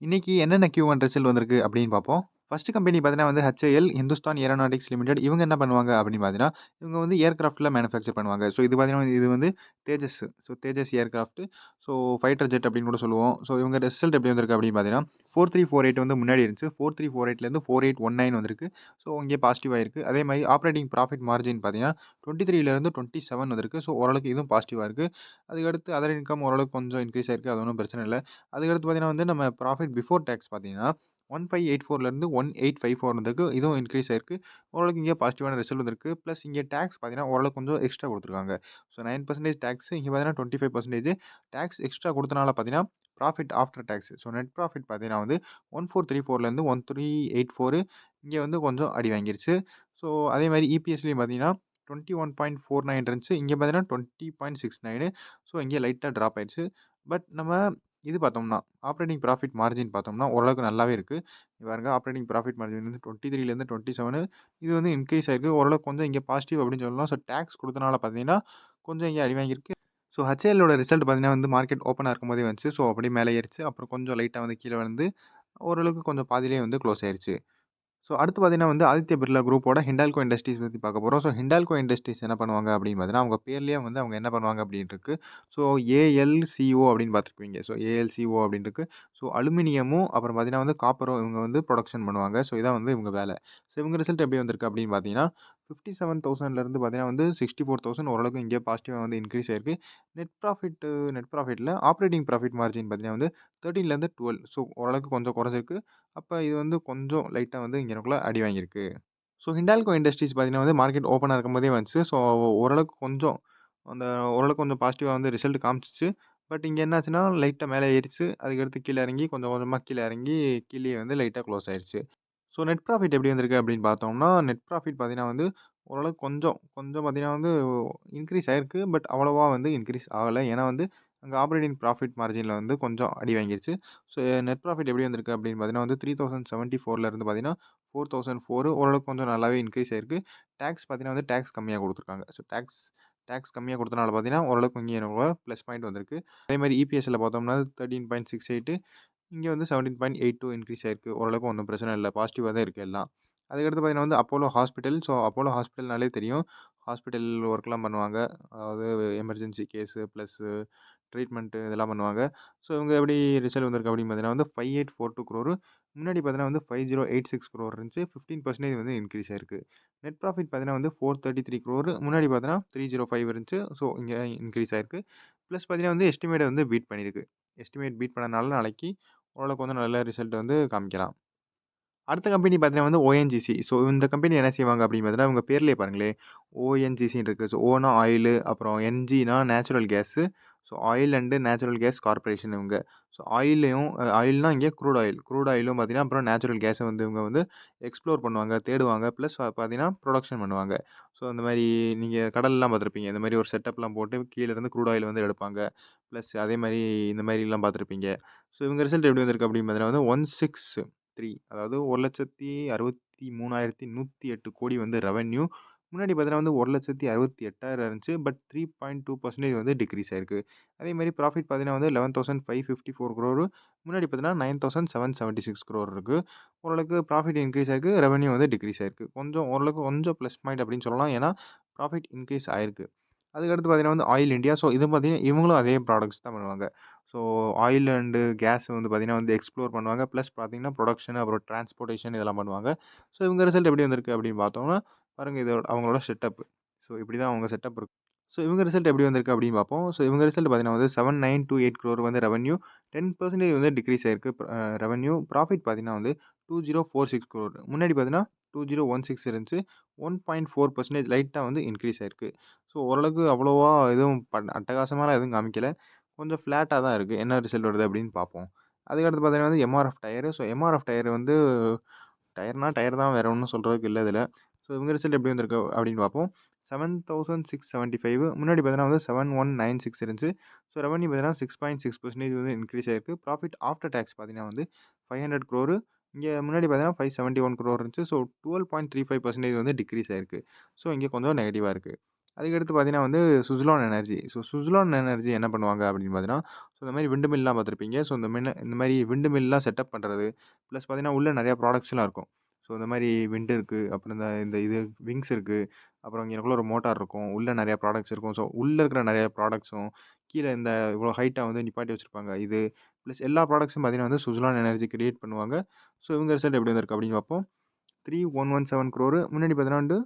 இன்றைக்கி என்னென்ன Q1 result வந்திருக்கு அப்படின்னு பார்ப்போம். ஃபஸ்ட்டு கம்பெனி பார்த்தீங்கன்னா வந்து HAL ஹிந்துஸ்தான் ஏரோநாட்டிக்ஸ் லிமிடெட். இவங்க என்ன பண்ணுவாங்க அப்படின்னு பார்த்தீங்கன்னா, இவங்க வந்து ஏர்க்ராஃப்ட்டில் மேனுஃபேக்சர் பண்ணுவாங்க. ஸோ இது பார்த்தீங்கன்னா, இது வந்து Tejas. So Tejas aircraft so fighter jet அப்படின்னு கூட சொல்லுவோம். ஸோ இவங்க ரிசல்ட் எப்படி வந்திருக்கு அப்படின்னு பார்த்தீங்கன்னா, 4348 வந்து முன்னாடி இருந்துச்சு. 4348லேருந்து 4819 வந்திருக்கு. ஸோ இங்கே பாசிட்டிவ் ஆயிருக்கு. அதே மாதிரி ஆப்ரேட்டிங் ப்ராஃபிட் மார்ஜின் பார்த்தீங்கன்னா, 23லேருந்து 27 வந்திருக்கு. ஸோ ஓரளவுக்கு இதுவும் பாசிட்டிவாக இருக்குது அதுக்கடுத்து அதர் இன்கம் ஓரளவுக்கு கொஞ்சம் இன்க்ரீஸ் ஆயிருக்கு. அது ஒன்றும் பிரச்சனை இல்லை அதுக்கடுத்து பார்த்தீங்கன்னா வந்து நம்ம ப்ராஃபிட் பிஃபோர் டேக்ஸ் பார்த்தீங்கன்னா, 1584லேருந்து 1854 வந்திருக்கு. இதுவும் இன்க்ரீஸ் ஆயிருக்கு. ஓரளவுக்கு இங்கே பாசிட்டிவான ரிசல்ட் வந்திருக்கு. ப்ளஸ் இங்கே டேக்ஸ் பார்த்தீங்கன்னா, ஓரளவுக்கு கொஞ்சம் எக்ஸ்ட்ரா கொடுத்துருக்காங்க ஸோ நைன் பர்சன்டேஜ் டேக்ஸ் இங்கே பார்த்தீங்கன்னா twenty five percentage tax extra கொடுத்தனால பார்த்தீங்கன்னா, profit after tax so net profit பார்த்தீங்கன்னா வந்து ஒன் ஃபோர் த்ரீ ஃபோர்லேருந்து ஒன் த்ரீ எயிட் ஃபோரு இங்கே வந்து கொஞ்சம் அடி வாங்கிருச்சு. ஸோ அதே மாதிரி இபிஎஸ்லேயும் பார்த்தீங்கன்னா, 21.49 இருந்துச்சு. இங்கே பார்த்தீங்கன்னா 20.69 ஸோ இங்கே லைட்டாக ட்ராப் ஆயிடுச்சு பட் நம்ம இது பார்த்தோம்னா, ஆப்பரேட்டிங் ப்ராஃபிட் மார்ஜின் பார்த்தோம்னா, ஓரளவுக்கு நல்லாவே இருக்கு. இங்க பாருங்க ஆப்பரேட்டிங் ப்ராஃபிட் மார்ஜின் வந்து 23லேருந்து 27 இது வந்து இன்க்ரீஸ் ஆயிருக்கு. ஓரளவுக்கு கொஞ்சம் இங்கே பாசிட்டிவ் அப்படின்னு சொல்லலாம். ஸோ டாக்ஸ் குடுத்தனால பார்த்தீங்கன்னா, கொஞ்சம் இங்கே அடி வாங்கியிருக்கு. ஸோ ஹச்ஏஎல்லோட ரிசல்ட் பார்த்தீங்கன்னா வந்து மார்க்கெட் ஓப்பனா இருக்கும்போதே வந்துச்சு. ஸோ அப்படியே மேலே ஏறிச்சு. அப்புறம் கொஞ்சம் லைட்டா வந்து கீழ விழுந்து, ஓரளவுக்கு கொஞ்சம் பாதியிலேயே வந்து க்ளோஸ் ஆயிருச்சு. ஸோ அடுத்து பார்த்தீங்கன்னா வந்து ஆதித்ய பிர்லா குரூப்போட ஹிண்டால்கோ இண்டஸ்ட்ரீஸ் பற்றி பார்க்க போகிறோம் ஸோ ஹிண்டால்கோ இண்டஸ்ட்ரீஸ் என்ன பண்ணுவாங்க அப்படின்னு பார்த்தீங்கன்னா, அவங்க பேர்லேயே வந்து அவங்க என்ன பண்ணுவாங்க அப்படின்னு இருக்கு. ஸோ ஏஎல்சிஓ அப்படின்னு பார்த்துருப்பீங்க. ஸோ ஏஎல்சிஓ அப்படின்னு இருக்கு. ஸோ அலுமினியமும், அப்புறம் பார்த்தீங்கன்னா வந்து காப்பரும் இவங்க வந்து ப்ரொடக்ஷன் பண்ணுவாங்க. ஸோ இதான் வந்து இவங்க வேலை. ஸோ இவங்க ரிசல்ட் எப்படி வந்திருக்கு அப்படின்னு பார்த்தீங்கன்னா, 57,000லேருந்து பார்த்தீங்கன்னா வந்து 64,000 ஓரளவுக்கு இங்கே பாசிட்டிவாக வந்து இன்க்ரீஸ் ஆயிருக்கு. நெட் ப்ராஃபிட் நெட் ப்ராஃபிட்டில் ஆப்ரேட்டிங் ப்ராஃபிட் மார்ஜின் பார்த்தீங்கன்னா வந்து 13லேருந்து 12 ஸோ ஓரளவுக்கு கொஞ்சம் குறைஞ்சிருக்கு. அப்போ இது வந்து கொஞ்சம் லைட்டாக வந்து இங்கனக்குள்ள அடி வாங்கியிருக்கு. ஸோ ஹிண்டால்கோ இண்டஸ்ட்ரீஸ் பார்த்தீங்கன்னா வந்து மார்க்கெட் ஓப்பனாக இருக்கும்போதே வந்துச்சு. ஸோ ஓரளவுக்கு கொஞ்சம் அந்த ஓரளவுக்கு கொஞ்சம் பாசிட்டிவாக வந்து ரிசல்ட் காமிச்சிச்சு பட் இங்கே என்னாச்சுன்னா லைட்டாக மேலே ஏறிச்சு. அதுக்கடுத்து கீழே இறங்கி கொஞ்சம் கொஞ்சமாக கீழே இறங்கி கீழே வந்து லைட்டாக க்ளோஸ் ஆயிடுச்சு ஸோ நெட் ப்ராஃபிட் எப்படி வந்திருக்கு அப்படின்னு பார்த்தோம்னா, நெட் ப்ராஃபிட் பார்த்தீங்கன்னா வந்து ஓரளவுக்கு கொஞ்சம் கொஞ்சம் பார்த்தீங்கன்னா வந்து இன்க்ரீஸ் ஆகிருக்கு பட் அவ்வளோவா வந்து இன்க்ரீஸ் ஆகலை ஏன்னா வந்து அங்கே ஆப்ரேட்டிங் ப்ராஃபிட் மார்ஜினில் வந்து கொஞ்சம் அடி வாங்கிருச்சு. ஸோ நெட் ப்ராஃபிட் எப்படி வந்திருக்கு அப்படின்னு பார்த்தீங்கன்னா வந்து 3074லேருந்து பார்த்தீங்கன்னா 4004 ஓரளவுக்கு கொஞ்சம் நல்லாவே இன்க்ரீஸ் ஆயிருக்கு. டேக்ஸ் பார்த்தீங்கன்னா வந்து டேக்ஸ் கம்மியாக கொடுத்துருக்காங்க ஸோ டேக்ஸ் டேக்ஸ் கம்மியாக கொடுத்தனால பார்த்தீங்கன்னா, ஓரளவுக்கு இங்கே என்னோட ப்ளஸ் பாயிண்ட் வந்திருக்கு. அதே மாதிரி இபிஎஸ்சில் பார்த்தோம்னா 13.68 இங்கே வந்து 17.82 இன்க்ரீஸ் ஆயிருக்கு. ஓரளவுக்கு ஒன்றும் பிரச்சனை இல்லை பாசிட்டிவாக தான் இருக்குது எல்லாம். அதுக்கடுத்து பார்த்தீங்கன்னா வந்து அப்போலோ ஹாஸ்பிட்டல். ஸோ அப்போலோ ஹாஸ்பிட்டல்னாலே தெரியும். ஹாஸ்பிட்டல் ஒர்க்லாம் பண்ணுவாங்க. அதாவது எமர்ஜென்சி கேஸு ப்ளஸ்ஸு ட்ரீட்மெண்ட்டு இதெல்லாம் பண்ணுவாங்க. ஸோ இவங்க எப்படி ரிசல்ட் வந்திருக்கு அப்படின்னு பார்த்தீங்கன்னா வந்து 5842 குரோர் முன்னாடி பார்த்தீங்கன்னா வந்து 5086 குரோர் இருந்துச்சு. 15% வந்து இன்க்ரீஸ் ஆயிருக்கு. நெட் ப்ராஃபிட் பார்த்தீங்கன்னா வந்து 433 குரோர் முன்னாடி பார்த்தீங்கன்னா 305 இருந்துச்சு. ஸோ இங்கே இன்க்ரீஸ் ஆயிருக்கு. ப்ளஸ் பார்த்தீங்கன்னா வந்து எஸ்டிமேட்டை வந்து பீட் பண்ணியிருக்கு. எஸ்டிமேட் பீட் பண்ணனால நாளைக்கு ஓரளவுக்கு வந்து நல்ல ரிசல்ட் வந்து காமிக்கலாம். அடுத்த கம்பெனி பார்த்தீங்கன்னா வந்து ஓஎன்ஜிசி. ஸோ இந்த கம்பெனி என்ன செய்வாங்க அப்படின்னு பார்த்தீங்கன்னா, உங்கள் பேர்லேயே பாருங்களேன். ஓஎன்ஜிசின்னு இருக்குது ஸோ ஓனா ஆயிலு, அப்புறம் என்ஜினா natural gas. So oil and natural gas corporation இவங்க. ஸோ ஆயிலையும் ஆயில்னால் இங்கே க்ரூட் ஆயில். க்ரூட் ஆயிலும் பார்த்தீங்கன்னா, அப்புறம் நேச்சுரல் கேஸை வந்து இவங்க வந்து எக்ஸ்ப்ளோர் பண்ணுவாங்க, தேடுவாங்க. ப்ளஸ் பார்த்தீங்கன்னா ப்ரொடக்ஷன் பண்ணுவாங்க. ஸோ இந்த மாதிரி நீங்கள் கடல்லாம் பார்த்துருப்பீங்க. இந்த மாதிரி ஒரு செட்டப்லாம் போட்டு கீழேருந்து க்ரூட் ஆயில் வந்து எடுப்பாங்க. ப்ளஸ் அதே மாதிரி இந்த மாதிரிலாம் பார்த்துருப்பீங்க. ஸோ இவங்க ரிசல்ட் எப்படி வந்திருக்கு அப்படின்னு பார்த்தீங்கன்னா வந்து 163 அதாவது 1,63,108 கோடி வந்து ரெவென்யூ. முன்னாடி பார்த்தீங்கன்னா வந்து 1,68,000 இருந்துச்சு. பட் 3.2% வந்து டிக்ரீஸ் ஆயிருக்கு. அதே மாதிரி ப்ராஃபிட் பார்த்தீங்கன்னா வந்து eleven thousand five fifty four crore முன்னாடி பார்த்தீங்கன்னா nine thousand seven seventy six crore இருக்குது ஓரளவுக்கு ப்ராஃபிட் இன்க்ரீஸ் ஆயிருக்கு. ரெவன்யூ வந்து டிக்ரீஸ் ஆயிருக்கு. கொஞ்சம் ஓரளவுக்கு கொஞ்சம் ப்ளஸ் பாயிண்ட் அப்படின்னு சொல்லலாம். ஏன்னா ப்ராஃபிட் இன்க்ரீஸ் ஆயிருக்கு. அதுக்கடுத்து பார்த்தீங்கன்னா வந்து ஆயில் இண்டியா. ஸோ இது பார்த்தீங்கன்னா இவங்களும் அதே ப்ராடக்ட்ஸ் தான் பண்ணுவாங்க. ஸோ ஆயில் அண்டு கேஸ் வந்து பார்த்தீங்கன்னா வந்து எக்ஸ்ப்ளோர் பண்ணுவாங்க. ப்ளஸ் பார்த்தீங்கன்னா ப்ரொடக்ஷன் அப்புறம் டிரான்ஸ்போர்ட்டேஷன் இதெல்லாம் பண்ணுவாங்க. ஸோ இவங்க ரிசல்ட் எப்படி வந்திருக்கு அப்படின்னு பார்த்தோம்னா, பாருங்கள் இதோட அவங்களோட செட்டப். ஸோ இப்படி தான் அவங்க செட்டப் இருக்கும் ஸோ இவங்க ரிசல்ட் எப்படி வந்திருக்கு அப்படின்னு பார்ப்போம். ஸோ இவங்க ரிசல்ட் பார்த்தீங்கன்னா வந்து seven nine two eight crore வந்து ரெவன்யூ டென் பர்சன்டேஜ் வந்து டிக்ரீஸ் ஆயிருக்கு. ரெவன்யூ ப்ராஃபிட் பார்த்தீங்கன்னா வந்து two zero four six crore முன்னாடி பார்த்தீங்கன்னா 2016 இருந்துச்சு. ஒன் பாயிண்ட் ஃபோர் பர்சன்டேஜ் லைட்டாக வந்து இன்க்ரீஸ் ஆயிருக்கு. ஸோ ஓரளவுக்கு அவ்வளோவா எதுவும் பண் அட்டகாசமாக எதுவும் காமிக்கலை கொஞ்சம் ஃப்ளாட்டாக தான் இருக்குது என்ன ரிசல்ட் வருது அப்படின்னு பார்ப்போம். அதுக்கடுத்து பார்த்தீங்கன்னா வந்து MRF tyre. So MRF tyre வந்து டயர்னா டயர் தான். வேறு ஒன்றும் சொல்கிறதுக்கு இல்லை இதில் ஸோ இவங்க ரிசல்ட் எப்படி வந்திருக்கு அப்படின்னு பார்ப்போம். 7665 முன்னாடி பார்த்தீங்கன்னா வந்து 7196 இருந்துச்சு. ஸோ ரெவன்யூ பார்த்தீங்கன்னா 6.6% வந்து இன்க்ரீஸ் ஆயிருக்கு. ப்ராஃபிட் ஆஃப்டர் டேக்ஸ் பார்த்தீங்கன்னா வந்து ஃபைவ் ஹண்ட்ரட் க்ரோரு இங்கே முன்னாடி பார்த்தீங்கன்னா ஃபைவ் செவன்ட்டி ஒன் க்ரோர் இருந்துச்சு. ஸோ 12.35% வந்து டிக்ரீஸ் ஆயிருக்கு. ஸோ இங்கே கொஞ்சம் நெகட்டிவாக இருக்குது அதுக்கடுத்து பார்த்தீங்கன்னா வந்து Suzlon energy. So Suzlon energy என்ன பண்ணுவாங்க அப்படின்னு பார்த்தீங்கன்னா, ஸோ இந்த மாதிரி விண்டு மில்லாம் பார்த்துருப்பீங்க. ஸோ இந்த மின் இந்த மாதிரி விண்டு மில்லாம் செட்டப் பண்ணுறது. ப்ளஸ் பார்த்தீங்கன்னா, உள்ளே நிறையா ப்ராடக்ட்ஸ்லாம் இருக்கும். ஸோ இந்த மாதிரி விண்டு இருக்குது அப்புறம் இந்த இந்த இது விங்ஸ் இருக்குது அப்புறம் இங்கனக்குள்ள ஒரு மோட்டார் இருக்கும். உள்ளே நிறையா ப்ராடக்ட்ஸ் இருக்கும். ஸோ உள்ளே இருக்கிற நிறையா ப்ராடக்ட்ஸும், கீழே இந்த இவ்வளோ ஹைட்டாக வந்து நிப்பாட்டி வச்சுருப்பாங்க இது ப்ளஸ் எல்லா ப்ராடக்ட்ஸும் பார்த்தீங்கன்னா வந்து சுஸலான் எனர்ஜி கிரியேட் பண்ணுவாங்க. ஸோ இவங்க ரிசல்ட் எப்படி வந்திருக்கு அப்படின்னு பார்ப்போம். 3117 க்ரோரு முன்னாடி பார்த்தீங்கன்னா வந்து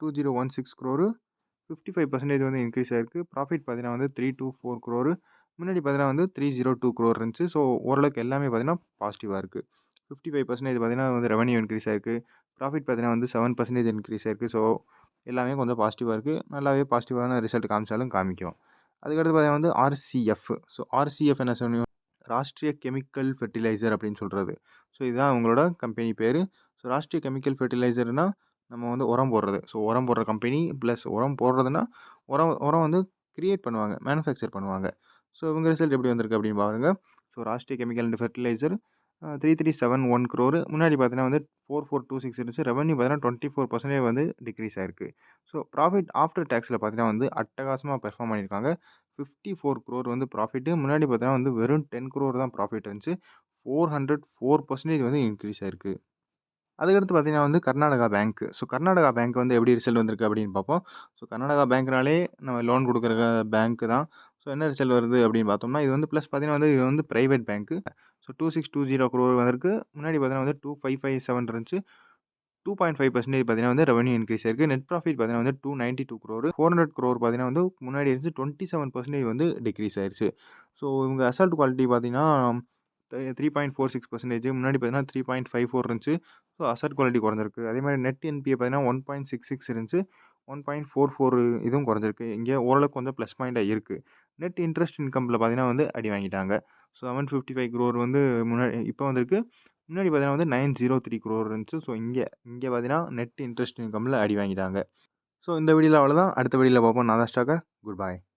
2016 க்ரோரு 55% வந்து இன்க்ரீஸ் ஆயிருக்கு. ப்ராஃபிட் பார்த்தீங்கன்னா வந்து 324 க்ரோரு முன்னாடி பார்த்தீங்கன்னா வந்து 302 க்ரோர் இருந்துச்சு. ஸோ ஓரளவுக்கு எல்லாமே பார்த்தீங்கன்னா பாசிட்டிவாக இருக்குது ஃபிஃப்டி ஃபைவ் பர்சன்டேஜ் பார்த்தீங்கன்னா வந்து ரெவன்யூ இன்க்ரீஸ் ஆயிருக்கு. ப்ராஃபிட் பார்த்தீங்கன்னா வந்து செவன் பர்சன்டேஜ் இன்க்ரீஸ் ஆயிருக்கு. ஸோ எல்லாமே கொஞ்சம் பாசிட்டிவாக இருக்குது நல்லாவே பாசிட்டிவான ரிசல்ட் காமிச்சாலும் காமிக்கும். அதுக்கடுத்து பார்த்தீங்கன்னா வந்து ஆர்சிஎஃப். ஸோ ஆர்சிஎஃப் என்ன சொன்னீங்க ராஷ்ட்ரிய கெமிக்கல் ஃபெர்டிலைசர் அப்படின்னு சொல்கிறது ஸோ இதுதான் அவங்களோட கம்பெனி பேர் ஸோ ராஷ்ட்ரிய கெமிக்கல் ஃபெர்டிலைசர்னால் நம்ம வந்து உரம் போடுறது. ஸோ உரம் போடுற கம்பெனி ப்ளஸ் உரம் போடுறதுன்னா, உரம் உரம் வந்து க்ரியேட் பண்ணுவாங்க. மேனுஃபேக்சர் பண்ணுவாங்க. ஸோ இவங்க ரிசல்ட் எப்படி வந்திருக்கு அப்படின்னு பாருங்க. So Rashtriya chemical and fertiliser uh 3371 crore முன்னாடி பார்த்தீங்கன்னா வந்து 4426 இருந்துச்சு. ரெவன்யூ பார்த்தீங்கன்னா 24% வந்து டிக்ரீஸ் ஆயிருக்கு. ஸோ ப்ராஃபிட் ஆஃப்டர் டேக்ஸில் பார்த்தீங்கன்னா வந்து அட்டகாசமாக பெர்ஃபார்ம் பண்ணியிருக்காங்க. 54 க்ரோர் வந்து ப்ராஃபிட்டு. முன்னாடி பார்த்தீங்கன்னா வந்து வெறும் 10 க்ரோர் தான் ப்ராஃபிட் இருந்துச்சு. 404% வந்து இன்க்ரீஸ் ஆயிருக்கு. அதுக்கடுத்து பார்த்தீங்கன்னா வந்து Karnataka bank. So Karnataka bank வந்து எப்படி ரிசல்ட் வந்திருக்கு அப்படின்னு பார்ப்போம். ஸோ கர்நாடகா பேங்க்னாலே நம்ம லோன் கொடுக்குற பேங்க்கு தான். ஸோ என்ன ரிசல்ட் வருது அப்படின்னு பார்த்தோம்னா, இது வந்து ப்ளஸ் பார்த்தீங்கன்னா வந்து இது வந்து ப்ரைவேட் பேங்க்கு. ஸோ 2620 க்ரோர் வந்திருக்கு. முன்னாடி பார்த்தீங்கன்னா வந்து 2557 இருந்துச்சு. 2.5% பார்த்தீங்கன்னா வந்து ரெவன்யூ இன்க்ரீஸ் ஆயிருக்கு. நெட் ப்ராஃபிட் பார்த்தீங்கன்னா வந்து 292 க்ரோரு 400 க்ரோர் பார்த்தீங்கன்னா வந்து முன்னாடி இருந்துச்சு 27% வந்து டிக்ரீஸ் ஆயிடுச்சு ஸோ இவங்க அசால்ட் குவாலிட்டி பார்த்தீங்கன்னா, three point four six percentage முன்னாடி பார்த்தீங்கன்னா 3.54 இருந்துச்சு. ஸோ அசட் குவாலிட்டி குறைஞ்சிருக்கு. அதே மாதிரி நெட் என்பிஏ பார்த்தீங்கன்னா 1.66 இருந்துச்சு. 1.44 இதுவும் குறைஞ்சிருக்கு. இங்கே ஓரளவுக்கு கொஞ்சம் ப்ளஸ் பாயிண்ட்டாக இருக்குது நெட் இன்ட்ரெஸ்ட் இன்கமில் பார்த்தீங்கன்னா வந்து அடி வாங்கிட்டாங்க. ஸோ 755 க்ரோர் வந்து முன்னாடி இப்போ வந்திருக்கு. முன்னாடி பார்த்தீங்கன்னா வந்து 903 க்ரோர் இருந்துச்சு. ஸோ இங்கே இங்கே பார்த்தீங்கன்னா நெட் இன்ட்ரெஸ்ட் இன்கம்மில் அடி வாங்கிட்டாங்க. ஸோ இந்த வீடியோவில் அவ்வளோதான். அடுத்த வீடியோவில் பார்ப்போம். நான் தான் ஸ்டாக்கர். குட் பாய்